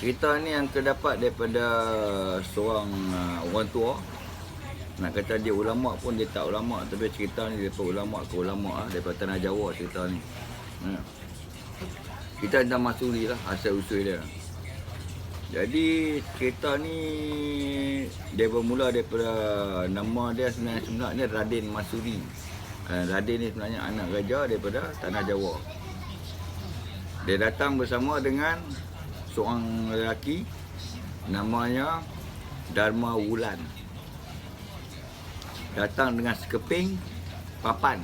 cerita ni yang terdapat daripada seorang uh, orang tua nak kata dia ulama pun dia tak ulama tapi cerita ni daripada ulama ke ulama lah, daripada tanah Jawa cerita ni. Ha. Kita dah masuri lah asal usul dia. Jadi cerita ni dia bermula daripada nama dia sebenarnya sebenarnya Raden Masuri. Uh, Raden ni sebenarnya anak raja daripada tanah Jawa. Dia datang bersama dengan seorang lelaki namanya Dharma Wulan. Datang dengan sekeping papan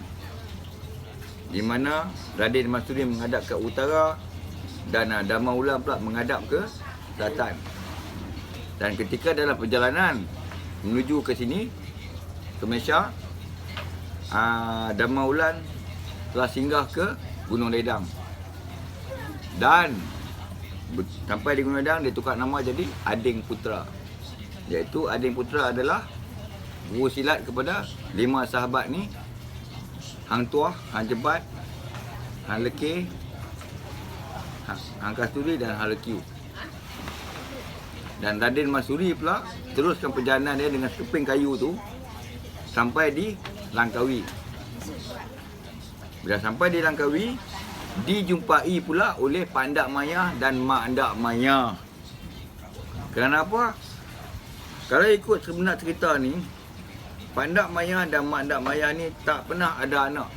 di mana Raden Masuri menghadap ke utara dan uh, Dharma Wulan pula menghadap ke selatan. Dan ketika dalam perjalanan menuju ke sini ke Malaysia uh, Dharma Wulan telah singgah ke Gunung Ledang. Dan sampai di Gunung dia tukar nama jadi Ading Putra. Iaitu Ading Putra adalah guru silat kepada lima sahabat ni Hang Tuah, Hang Jebat, Hang Hang, Hang Kasturi dan Hang Lekiu. Dan Raden Masuri pula teruskan perjalanan dia dengan keping kayu tu sampai di Langkawi. Bila sampai di Langkawi, dijumpai pula oleh Pandak Maya dan Mak Andak Maya. Kenapa? Kalau ikut sebenar cerita ni, Pandak Maya dan Mak Andak Maya ni tak pernah ada anak.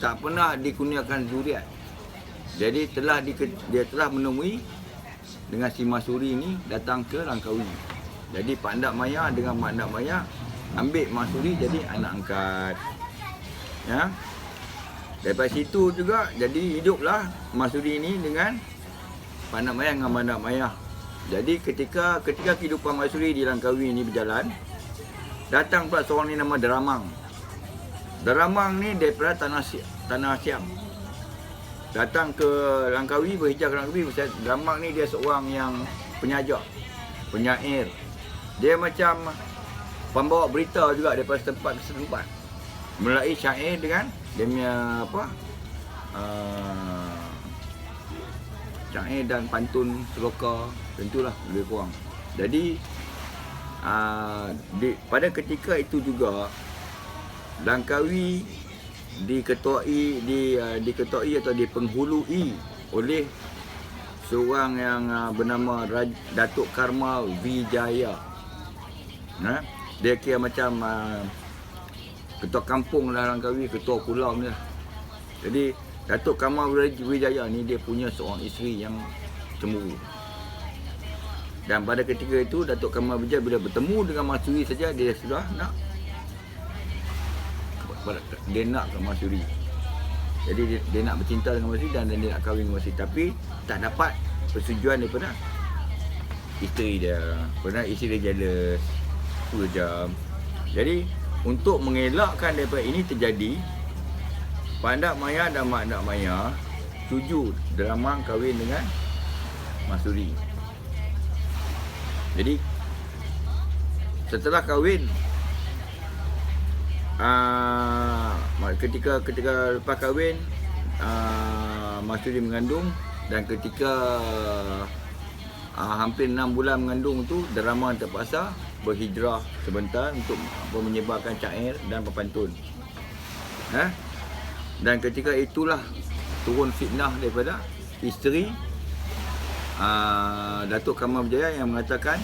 Tak pernah dikurniakan zuriat. Jadi telah di, dia telah menemui dengan si Masuri ni datang ke Langkawi. Jadi Pandak Maya dengan Mak Andak Maya ambil Masuri jadi anak angkat. Ya. Daripada situ juga jadi hiduplah Masudi ini dengan Pandak Maya dengan Pandak Maya. Jadi ketika ketika kehidupan Masudi di Langkawi ini berjalan, datang pula seorang ni nama Deramang. Deramang ni daripada tanah tanah Siam. Datang ke Langkawi, berhijrah ke Langkawi. Deramang ni dia seorang yang penyaja, penyair. Dia macam pembawa berita juga daripada setempat ke setempat. Melalui syair dengan dia punya apa? Uh, syair dan pantun seloka. Tentulah lebih kurang. Jadi uh, di, pada ketika itu juga Langkawi diketuai di uh, diketuai atau dipenghului oleh seorang yang uh, bernama Raj, Datuk Karma Wijaya. Nah, dia kira macam uh, ketua kampung lah Langkawi, ketua pulau ni lah. Jadi Datuk Kamal Wijaya ni dia punya seorang isteri yang cemburu. Dan pada ketika itu Datuk Kamal Wijaya bila bertemu dengan Masuri saja dia sudah nak dia nak ke Masuri. Jadi dia, dia nak bercinta dengan Masuri dan dia nak kahwin dengan Masuri tapi tak dapat persetujuan daripada isteri dia. Kerana isteri dia jealous. Itu je. Jadi untuk mengelakkan daripada ini terjadi Pandak Maya dan Mak Andak Maya setuju Deramang kahwin dengan Masuri. Jadi setelah kahwin uh, ketika ketika lepas kahwin uh, Masuri mengandung dan ketika uh, hampir 6 bulan mengandung tu Deramang terpaksa berhijrah sebentar untuk menyebarkan syair dan berpantun. Ha? Dan ketika itulah turun fitnah daripada isteri uh, Datuk Kamal Berjaya yang mengatakan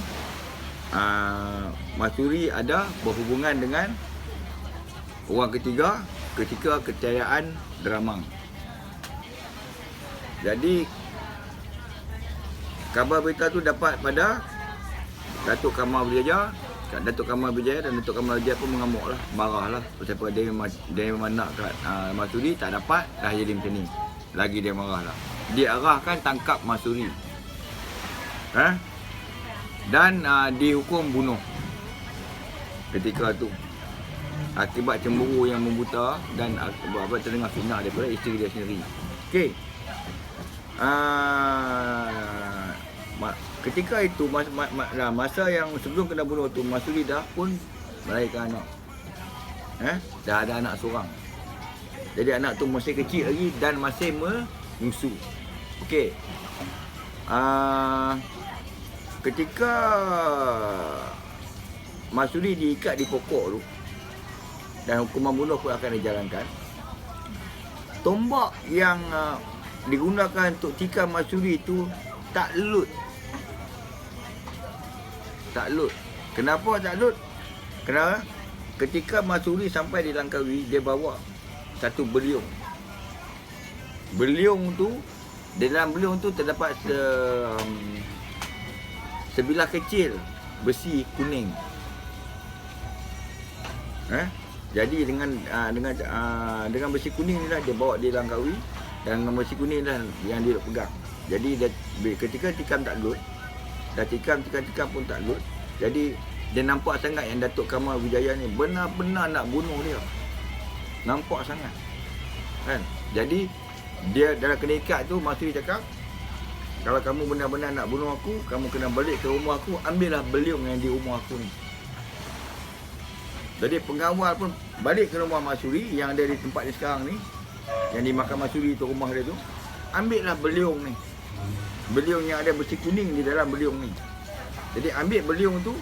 uh, Masuri ada berhubungan dengan orang ketiga ketika kecayaan Deramang. Jadi kabar berita tu dapat pada Datuk Kamal Berjaya Datuk Kamal Berjaya dan Datuk Kamal Berjaya pun mengamuk lah. Marah lah. Sebab dia, memang- dia memang nak kat uh, Masuri Tak dapat Dah jadi macam ni. Lagi dia marah lah. Dia arahkan tangkap Masuri. Ha? Dan uh, dihukum bunuh. Ketika tu. Akibat cemburu yang membuta Dan akibat apa terdengar fitnah daripada isteri dia sendiri. Okey. Uh, ketika itu mas, ma, ma, lah, masa yang sebelum kena bunuh tu Masuri dah pun melahirkan anak. Eh? Dah ada anak seorang. Jadi anak tu masih kecil lagi dan masih menyusu. Okey. uh, ketika Masuri diikat di pokok tu dan hukuman bunuh pun akan dijalankan. Tombak yang uh, digunakan untuk tikam Masuri itu tak lut. Tak lut. Kenapa tak lut? Kenapa? Ketika Masuri sampai di Langkawi, dia bawa satu beliung. Beliung tu, dalam beliung tu terdapat se, um, sebilah kecil besi kuning. Eh? Jadi dengan uh, dengan uh, dengan besi kuning ni lah dia bawa di Langkawi dan dengan besi kuning lah yang dia pegang. Jadi dia, ketika tikam tak lut, dah tikam tikam tikam pun tak lut. Jadi dia nampak sangat yang Datuk Kamal Wijaya ni benar-benar nak bunuh dia. Nampak sangat. Kan? Jadi dia dalam kena ikat tu Masri cakap kalau kamu benar-benar nak bunuh aku, kamu kena balik ke rumah aku, ambillah beliung yang di rumah aku ni. Jadi pengawal pun balik ke rumah Masuri yang ada di tempat dia sekarang ni. Yang di Makam Masuri tu rumah dia tu. Ambillah beliung ni. Beliung yang ada besi kuning di dalam beliung ni. Jadi ambil beliung tu.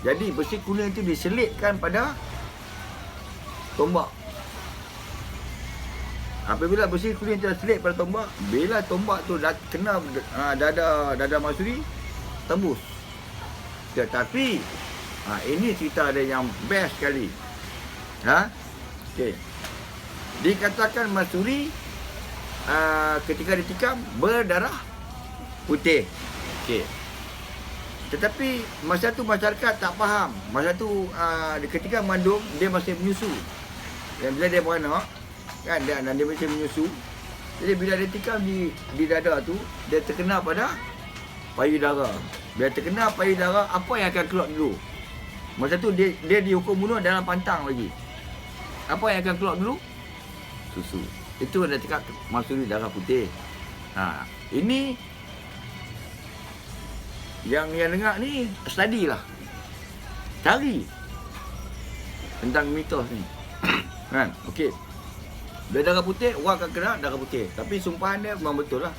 Jadi besi kuning tu diselitkan pada tombak. Apabila besi kuning tu terselit pada tombak. Bila tombak tu dah kena uh, dada, dada Masuri. Tembus. Tetapi Ha, ini cerita ada yang best sekali. Ha? Okey. Dikatakan Masuri uh, ketika ditikam berdarah putih. Okey. Tetapi masa tu masyarakat tak faham. Masa tu uh, ketika mandum dia masih menyusu. Dan bila dia beranak kan dia dan dia masih menyusu. Jadi bila dia tikam di di dada tu dia terkena pada payudara. Bila terkena payudara apa yang akan keluar dulu? Masa tu dia dia dihukum bunuh dalam pantang lagi. Apa yang akan keluar dulu? Susu. Itu ada cakap maksud darah putih. Ha, ini yang yang dengar ni study lah. Cari tentang mitos ni. kan? Okey. Bila darah putih, orang akan kena darah putih. Tapi sumpahan dia memang betul lah.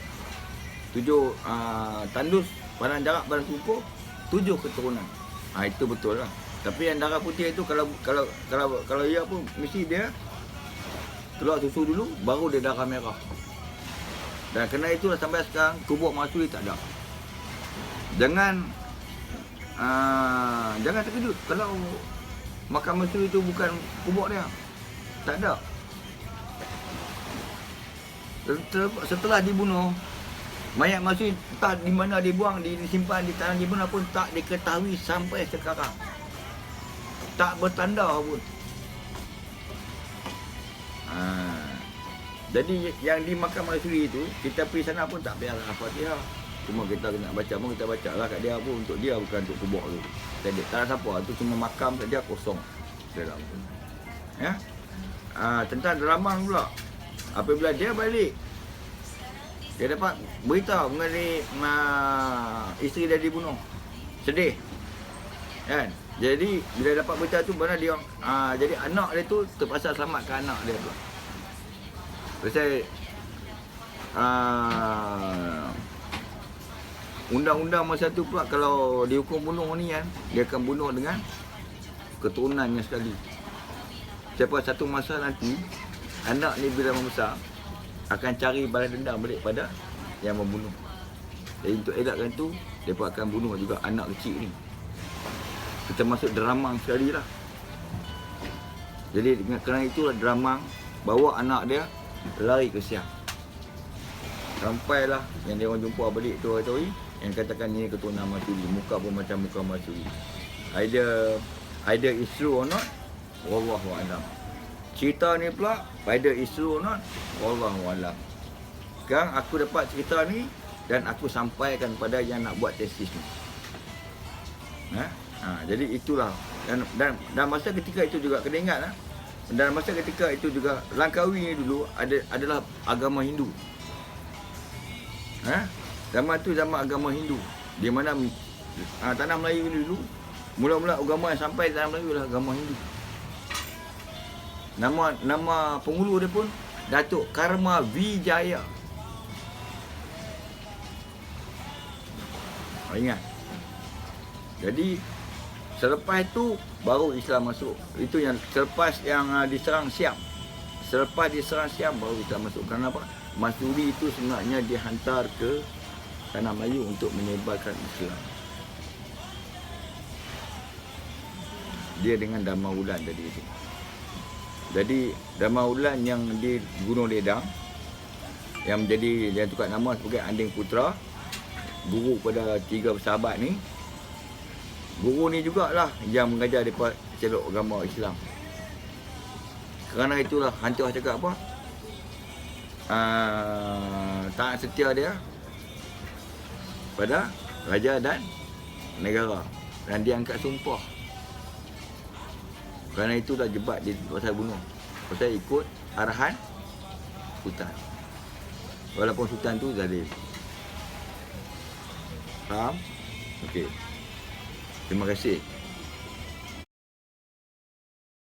Tujuh uh, tandus, barang jarak, barang kukuh, tujuh keturunan. Ha, itu betul lah. Tapi yang darah putih itu kalau kalau kalau kalau ia pun mesti dia keluar susu dulu baru dia darah merah. Dan kena itulah sampai sekarang kubur masuri tak ada. Jangan uh, jangan terkejut kalau makam masuri itu bukan kubur dia. Tak ada. Setelah dibunuh Mayat masih tak di mana dibuang, disimpan di tanah dibunuh pun tak diketahui sampai sekarang tak bertanda pun. Ha. Jadi yang di makam Masyuri itu, kita pergi sana pun tak payah Al-Fatihah. Cuma kita nak baca pun kita baca lah kat dia pun untuk dia bukan untuk kubur tu. Jadi tak ada siapa, tu cuma makam saja kosong dalam tu. Ya. Ha, tentang drama pula. Apabila dia balik dia dapat beritahu mengenai uh, isteri dia dibunuh. Sedih. Kan? Jadi bila dapat berita tu mana dia ah jadi anak dia tu terpaksa selamatkan anak dia tu. Pasal ah undang-undang masa tu pula kalau dihukum bunuh ni kan dia akan bunuh dengan keturunannya sekali. Siapa satu masa nanti anak ni bila membesar akan cari balas dendam balik pada yang membunuh. Jadi untuk elakkan tu, mereka akan bunuh juga anak kecil ni kita masuk drama sekali lah jadi dengan kerana itulah drama bawa anak dia lari ke siang sampailah yang dia orang jumpa balik tu hari tu yang katakan ni keturunan Masuri muka pun macam muka Masuri either either is true or not wallahu alam cerita ni pula either is true or not wallahu alam sekarang aku dapat cerita ni dan aku sampaikan pada yang nak buat tesis ni ha? Ha, jadi itulah dan, dan dan masa ketika itu juga kena ingat lah. Dan masa ketika itu juga Langkawi ni dulu ada adalah agama Hindu. Ha? Zaman tu zaman agama Hindu. Di mana ha, tanah Melayu dulu mula-mula agama yang sampai tanah Melayu adalah agama Hindu. Nama nama penghulu dia pun Datuk Karma Vijaya. Ha, ingat. Jadi selepas itu baru Islam masuk. Itu yang selepas yang uh, diserang Siam. Selepas diserang Siam baru Islam masuk. Kenapa? Masuri itu sebenarnya dihantar ke tanah Melayu untuk menyebarkan Islam. Dia dengan Damaulan tadi itu. Jadi Damaulan yang di Gunung Ledang yang menjadi yang tukar nama sebagai Anding Putra guru pada tiga sahabat ni guru ni jugalah yang mengajar depa celok agama Islam kerana itulah hantu cakap apa uh, taat setia dia pada raja dan negara dan dia angkat sumpah kerana itulah jebat dia pasal bunuh pasal ikut arahan sultan walaupun sultan tu zalim Faham? Okey. Terima kasih.